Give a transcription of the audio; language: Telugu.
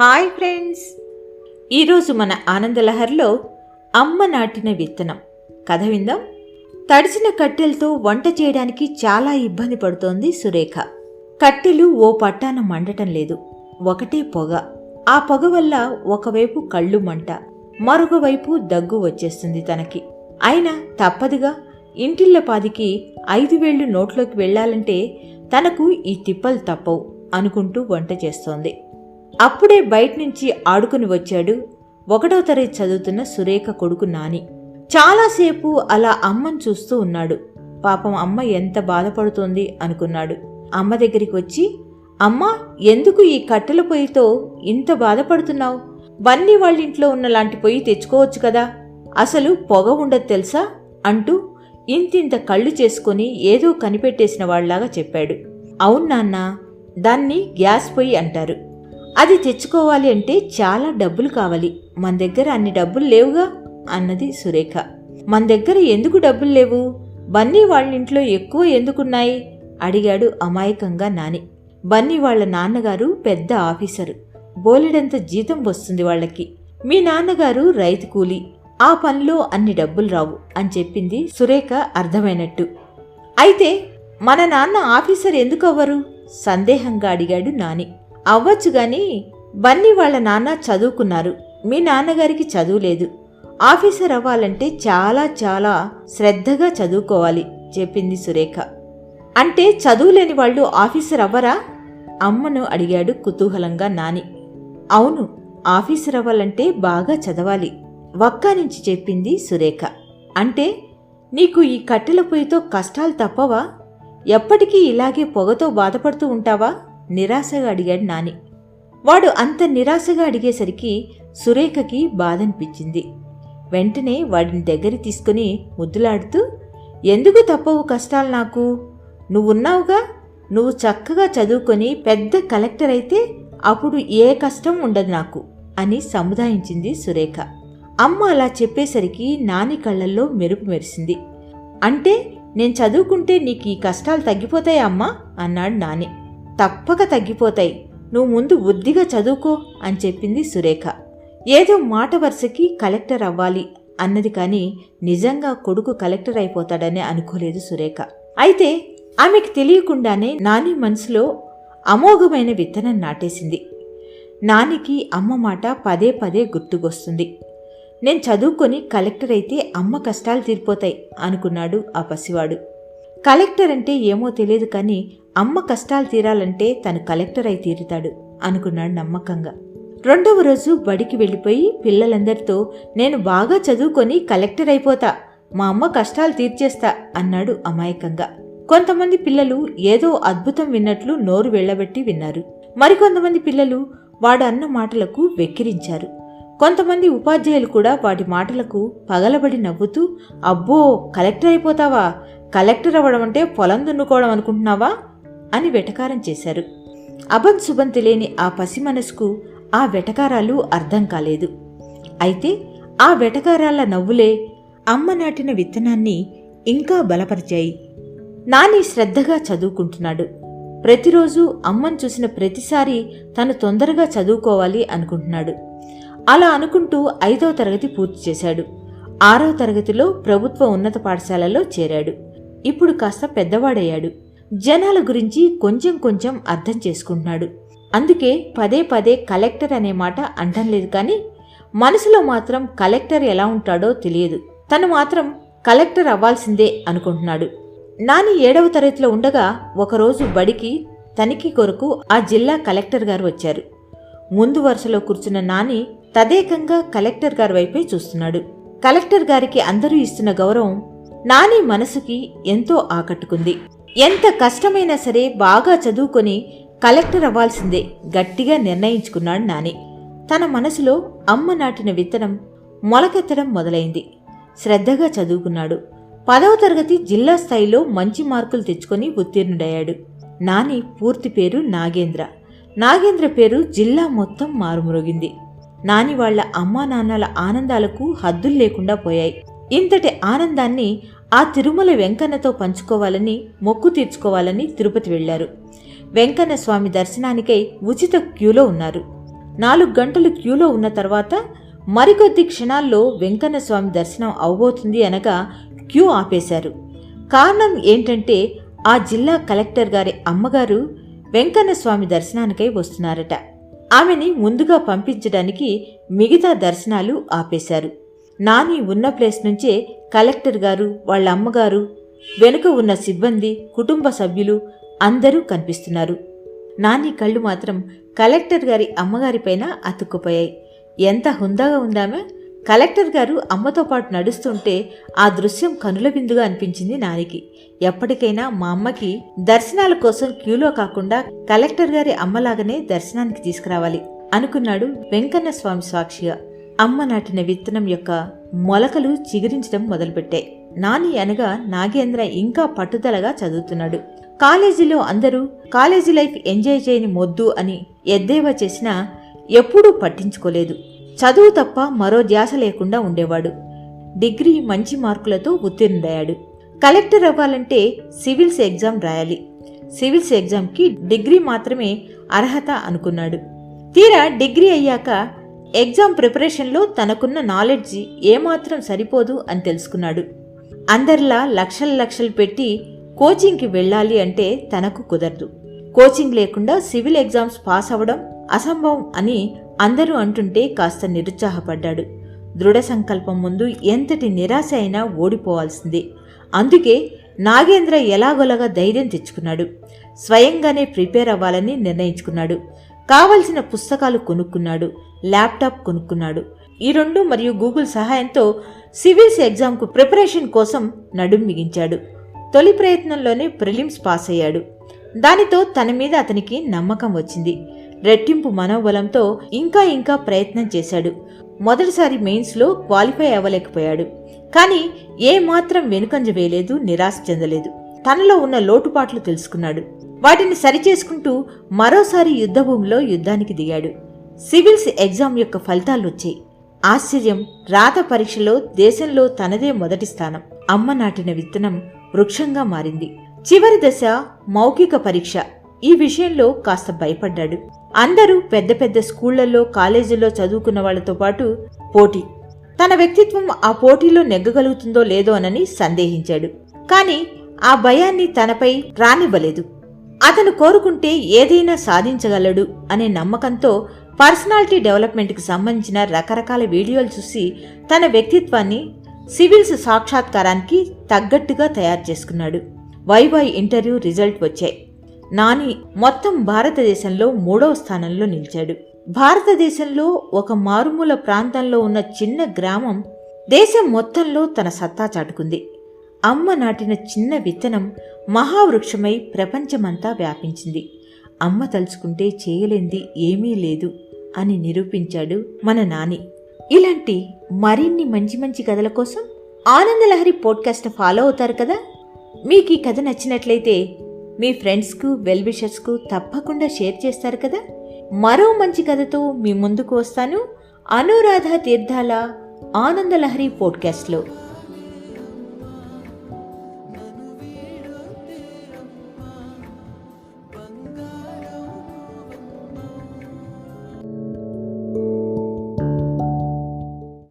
Hi friends. ఈరోజు మన ఆనందలహర్లో అమ్మ నాటిన విత్తనం. కథ విందాం. తడిసిన కట్టెలతో వంట చేయడానికి చాలా ఇబ్బంది పడుతోంది సురేఖ. కట్టెలు ఓ పట్టాన మండటం లేదు. ఒకటే పొగ. ఆ పొగ వల్ల ఒకవైపు కళ్ళు మంట మరొక వైపు దగ్గు వచ్చేస్తుంది తనకి. అయినా తప్పదుగా ఇంటిల్లపాదికి ఐదు వేళ్ళు నోట్లోకి వెళ్ళాలంటే తనకు ఈ తిప్పలు తప్పవు అనుకుంటూ వంట చేస్తోంది. అప్పుడే బయట నుంచి ఆడుకుని వచ్చాడు. ఒకటో తరగతి చదువుతున్న సురేఖ కొడుకు నాని. చాలాసేపు అలా అమ్మను చూస్తూ ఉన్నాడు. పాపం అమ్మ ఎంత బాధపడుతోంది అనుకున్నాడు. అమ్మ దగ్గరికి వచ్చి అమ్మ ఎందుకు ఈ కట్టెల పొయ్యితో ఇంత బాధపడుతున్నావు? బన్నీ వాళ్ళింట్లో ఉన్న లాంటి పొయ్యి తెచ్చుకోవచ్చు కదా. అసలు పొగ ఉండదు తెలుసా? అంటూ ఇంతింత కళ్ళు చేసుకొని ఏదో కనిపెట్టేసిన వాళ్ళలాగా చెప్పాడు. అవును నాన్న దాన్ని గ్యాస్ పొయ్యి అంటారు. అది తెచ్చుకోవాలి అంటే చాలా డబ్బులు కావాలి. మన దగ్గర అన్ని డబ్బులు లేవుగా? అన్నది సురేఖ. మన దగ్గర ఎందుకు డబ్బులు లేవు? బన్నీ వాళ్ళింట్లో ఎక్కువ ఎందుకున్నాయి? అడిగాడు అమాయకంగా నాని. బన్నీ వాళ్ళ నాన్నగారు పెద్ద ఆఫీసరు. బోలెడంత జీతం వస్తుంది వాళ్ళకి. మీ నాన్నగారు రైతు కూలి. ఆ పనిలో అన్ని డబ్బులు రావు అని చెప్పింది సురేఖ అర్థమైనట్టు. అయితే మన నాన్న ఆఫీసర్ ఎందుకు అవ్వరు సందేహంగా అడిగాడు నాని. అవ్వచ్చు కానీ బన్నీ వాళ్ళ నాన్న చదువుకున్నారు. మీ నాన్నగారికి చదువు లేదు ఆఫీసర్ అవ్వాలంటే చాలా చాలా శ్రద్ధగా చదువుకోవాలి చెప్పింది సురేఖ. అంటే చదువులేని వాళ్ళు ఆఫీసర్ అవ్వరా? అమ్మను అడిగాడు కుతూహలంగా నాని. అవును ఆఫీసర్ అవ్వాలంటే బాగా చదవాలి వక్కా నుంచి చెప్పింది సురేఖ. అంటే నీకు ఈ కట్టెల పొయ్యితో కష్టాలు తప్పవా? ఎప్పటికీ ఇలాగే పొగతో బాధపడుతూ ఉంటావా? నిరాశగా అడిగాడు నాని. వాడు అంత నిరాశగా అడిగేసరికి సురేఖకి బాధనిపించింది. వెంటనే వాడిని దగ్గర తీసుకుని ముద్దులాడుతూ ఎందుకు తప్పవు కష్టాలు నాకు? నువ్వున్నావుగా? నువ్వు చక్కగా చదువుకొని పెద్ద కలెక్టర్ అయితే అప్పుడు ఏ కష్టం ఉండదు నాకు అని సముదాయించింది సురేఖ. అమ్మ అలా చెప్పేసరికి నాని కళ్ళల్లో మెరుపు మెరిసింది. అంటే నేను చదువుకుంటే నీకు ఈ కష్టాలు తగ్గిపోతాయా అమ్మా? అన్నాడు నాని. తప్పక తగ్గిపోతాయి. నువ్వు ముందు బుద్ధిగా చదువుకో అని చెప్పింది సురేఖ. ఏదో మాట వరుసకి కలెక్టర్ అవ్వాలి అన్నది కానీ నిజంగా కొడుకు కలెక్టర్ అయిపోతాడని అనుకోలేదు సురేఖ. అయితే ఆమెకు తెలియకుండానే నాని మనసులో అమోఘమైన విత్తనం నాటేసింది. నానికి అమ్మ మాట పదే పదే గుర్తుకొస్తుంది. నేను చదువుకొని కలెక్టర్ అయితే అమ్మ కష్టాలు తీరిపోతాయి అనుకున్నాడు ఆ పసివాడు. కలెక్టర్ అంటే ఏమో తెలియదు కానీ అమ్మ కష్టాలు తీరాలంటే తను కలెక్టర్ అయి తీరుతాడు అనుకున్నాడు నమ్మకంగా. రెండవ రోజు బడికి వెళ్ళిపోయి పిల్లలందరితో నేను బాగా చదువుకొని కలెక్టర్ అయిపోతా మా అమ్మ కష్టాలు తీర్చేస్తా అన్నాడు అమాయకంగా. కొంతమంది పిల్లలు ఏదో అద్భుతం విన్నట్లు నోరు వెళ్ళబెట్టి విన్నారు. మరికొంతమంది పిల్లలు వాడు అన్న మాటలకు వెక్కిరించారు. కొంతమంది ఉపాధ్యాయులు కూడా వాటి మాటలకు పగలబడి నవ్వుతూ అబ్బో కలెక్టర్ అయిపోతావా? కలెక్టర్ అవ్వడం అంటే పొలం దున్నుకోవడం అనుకుంటున్నావా? అని వెటకారం చేశారు. అభం శుభం తెలియని ఆ పసి మనసుకు ఆ వెటకారాలు అర్థం కాలేదు. అయితే ఆ వెటకారాల నవ్వులే అమ్మ నాటిన విత్తనాన్ని ఇంకా బలపరిచాయి. నాని శ్రద్ధగా చదువుకుంటున్నాడు. ప్రతిరోజు అమ్మను చూసిన ప్రతిసారి తను తొందరగా చదువుకోవాలి అనుకుంటున్నాడు. అలా అనుకుంటూ ఐదవ తరగతి పూర్తి చేశాడు. ఆరవ తరగతిలో ప్రభుత్వ ఉన్నత పాఠశాలలో చేరాడు. ఇప్పుడు కాస్త పెద్దవాడయ్యాడు. జనాల గురించి కొంచెం కొంచెం అర్థం చేసుకుంటున్నాడు. అందుకే పదే పదే కలెక్టర్ అనే మాట అంటం లేదు కానీ మనసులో మాత్రం కలెక్టర్ ఎలా ఉంటాడో తెలియదు. తను మాత్రం కలెక్టర్ అవ్వాల్సిందే అనుకుంటున్నాడు. నాని ఏడవ తరగతిలో ఉండగా ఒకరోజు బడికి తనిఖీ కొరకు ఆ జిల్లా కలెక్టర్ గారు వచ్చారు. ముందు వరుసలో కూర్చున్న నాని తదేకంగా కలెక్టర్ గారి వైపే చూస్తున్నాడు. కలెక్టర్ గారికి అందరూ ఇస్తున్న గౌరవం నాని మనసుకి ఎంతో ఆకట్టుకుంది. ఎంత కష్టమైనా సరే బాగా చదువుకొని కలెక్టర్ అవ్వాల్సిందే గట్టిగా నిర్ణయించుకున్నాడు నాని. తన మనసులో అమ్మ నాటిన విత్తనం మొలకెత్తడం మొదలైంది. శ్రద్ధగా చదువుకున్నాడు. పదవ తరగతి జిల్లా స్థాయిలో మంచి మార్కులు తెచ్చుకొని ఉత్తీర్ణుడయ్యాడు. నాని పూర్తి పేరు నాగేంద్ర. నాగేంద్ర పేరు జిల్లా మొత్తం మారుమ్రోగింది. నాని వాళ్ళ అమ్మా నాన్నల ఆనందాలకు హద్దులు లేకుండా పోయాయి. ఇంతటి ఆనందాన్ని ఆ తిరుమల వెంకన్నతో పంచుకోవాలని మొక్కు తీర్చుకోవాలని తిరుపతి వెళ్ళారు వెంకన్న స్వామి దర్శనానికై ఉచిత క్యూలో ఉన్నారు. నాలుగు గంటలు క్యూలో ఉన్న తర్వాత మరికొద్ది క్షణాల్లో వెంకన్న స్వామి దర్శనం అవబోతుంది అనగా క్యూ ఆపేశారు. కారణం ఏంటంటే ఆ జిల్లా కలెక్టర్ గారి అమ్మగారు వెంకన్న స్వామి దర్శనానికై వస్తున్నారట. ఆమెని ముందుగా పంపించడానికి మిగతా దర్శనాలు ఆపేశారు. నాని ఉన్న ప్లేస్ నుంచే కలెక్టర్ గారు వాళ్ళ అమ్మగారు వెనుక ఉన్న సిబ్బంది కుటుంబ సభ్యులు అందరూ కనిపిస్తున్నారు. నాని కళ్ళు మాత్రం కలెక్టర్ గారి అమ్మగారిపైన అతుక్కుపోయాయి. ఎంత హుందాగా ఉందామె? కలెక్టర్ గారు అమ్మతో పాటు నడుస్తుంటే ఆ దృశ్యం కనుల విందుగా అనిపించింది నానికి. ఎప్పటికైనా మా అమ్మకి దర్శనాల కోసం క్యూలో కాకుండా కలెక్టర్ గారి అమ్మలాగానే దర్శనానికి తీసుకురావాలి అనుకున్నాడు వెంకన్న స్వామి సాక్షిగా. అమ్మ నాటిన విత్తనం యొక్క మొలకలు చిగురించడం మొదలుపెట్టాయి నాని అనగా నాగేంద్ర ఇంకా పట్టుదలగా చదువుతున్నాడు. కాలేజీలో అందరూ కాలేజీ లైఫ్ ఎంజాయ్ చేయని మొద్దు అని ఎద్దేవా చేసినా ఎప్పుడూ పట్టించుకోలేదు. చదువు తప్ప మరో ధ్యాస లేకుండా ఉండేవాడు. డిగ్రీ మంచి మార్కులతో ఉత్తీర్ణుడయ్యాడు. కలెక్టర్ అవ్వాలంటే సివిల్స్ ఎగ్జామ్ రాయాలి. సివిల్స్ ఎగ్జామ్కి డిగ్రీ మాత్రమే అర్హత అనుకున్నాడు. తీరా డిగ్రీ అయ్యాక ఎగ్జామ్ ప్రిపరేషన్లో తనకున్న నాలెడ్జి ఏమాత్రం సరిపోదు అని తెలుసుకున్నాడు. అందరిలా లక్షల లక్షలు పెట్టి కోచింగ్కి వెళ్ళాలి అంటే తనకు కుదరదు. కోచింగ్ లేకుండా సివిల్ ఎగ్జామ్స్ పాస్ అవ్వడం అసంభవం అని అందరూ అంటుంటే కాస్త నిరుత్సాహపడ్డాడు. దృఢ సంకల్పం ముందు ఎంతటి నిరాశ అయినా ఓడిపోవాల్సిందే. అందుకే నాగేంద్ర ఎలాగోలాగా ధైర్యం తెచ్చుకున్నాడు. స్వయంగానే ప్రిపేర్ అవ్వాలని నిర్ణయించుకున్నాడు. కావలసిన పుస్తకాలు కొనుక్కున్నాడు ల్యాప్టాప్ కొనుక్కున్నాడు. ఈ రెండు మరియు గూగుల్ సహాయంతో సివిల్స్ ఎగ్జామ్కు ప్రిపరేషన్ కోసం నడుం మిగించాడు తొలి ప్రయత్నంలోనే ప్రిలిమ్స్ పాస్ అయ్యాడు దానితో తన మీద అతనికి నమ్మకం వచ్చింది. రెట్టింపు మనోబలంతో ఇంకా ఇంకా ప్రయత్నం చేశాడు. మొదటిసారి మెయిన్స్లో క్వాలిఫై అవ్వలేకపోయాడు. కానీ ఏమాత్రం వెనుకంజ వేయలేదు నిరాశ చెందలేదు. తనలో ఉన్న లోటుపాట్లు తెలుసుకున్నాడు. వాటిని సరిచేసుకుంటూ మరోసారి యుద్ధభూమిలో యుద్ధానికి దిగాడు. సివిల్స్ ఎగ్జామ్ యొక్క ఫలితాలు వచ్చాయి ఆశ్చర్యం రాత పరీక్షలో దేశంలో తనదే మొదటి స్థానం. అమ్మ నాటిన విత్తనం వృక్షంగా మారింది. చివరి దశ మౌఖిక పరీక్ష. ఈ విషయంలో కాస్త భయపడ్డాడు. అందరూ పెద్ద పెద్ద స్కూళ్ళలో కాలేజీల్లో చదువుకున్న వాళ్ళతో పాటు పోటీ. తన వ్యక్తిత్వం ఆ పోటీలో నెగ్గగలుగుతుందో లేదో అనని సందేహించాడు. కానీ ఆ భయాన్ని తనపై రానివ్వలేదు. అతను కోరుకుంటే ఏదైనా సాధించగలడు అనే నమ్మకంతో పర్సనాలిటీ డెవలప్మెంట్కి సంబంధించిన రకరకాల వీడియోలు చూసి తన వ్యక్తిత్వాన్ని సివిల్స్ సాక్షాత్కారానికి తగ్గట్టుగా తయారు చేసుకున్నాడు. వైవై ఇంటర్వ్యూ రిజల్ట్ వచ్చాయి. నాని మొత్తం భారతదేశంలో మూడవ స్థానంలో నిలిచాడు. భారతదేశంలో ఒక మారుమూల ప్రాంతంలో ఉన్న చిన్న గ్రామం దేశం మొత్తంలో తన సత్తా చాటుకుంది. అమ్మ నాటిన చిన్న విత్తనం మహావృక్షమై ప్రపంచమంతా వ్యాపించింది. అమ్మ తలుచుకుంటే చేయలేంది ఏమీ లేదు అని నిరూపించాడు మన నాని. ఇలాంటి మరిన్ని మంచి మంచి కథల కోసం ఆనందలహరి పోడ్కాస్ట్ ఫాలో అవుతారు కదా? మీకు ఈ కథ నచ్చినట్లయితే మీ ఫ్రెండ్స్కు వెల్విషర్స్కు తప్పకుండా షేర్ చేస్తారు కదా? మరో మంచి కథతో మీ ముందుకు వస్తాను. అనురాధ తీర్థాల ఆనందలహరి పోడ్కాస్ట్లో.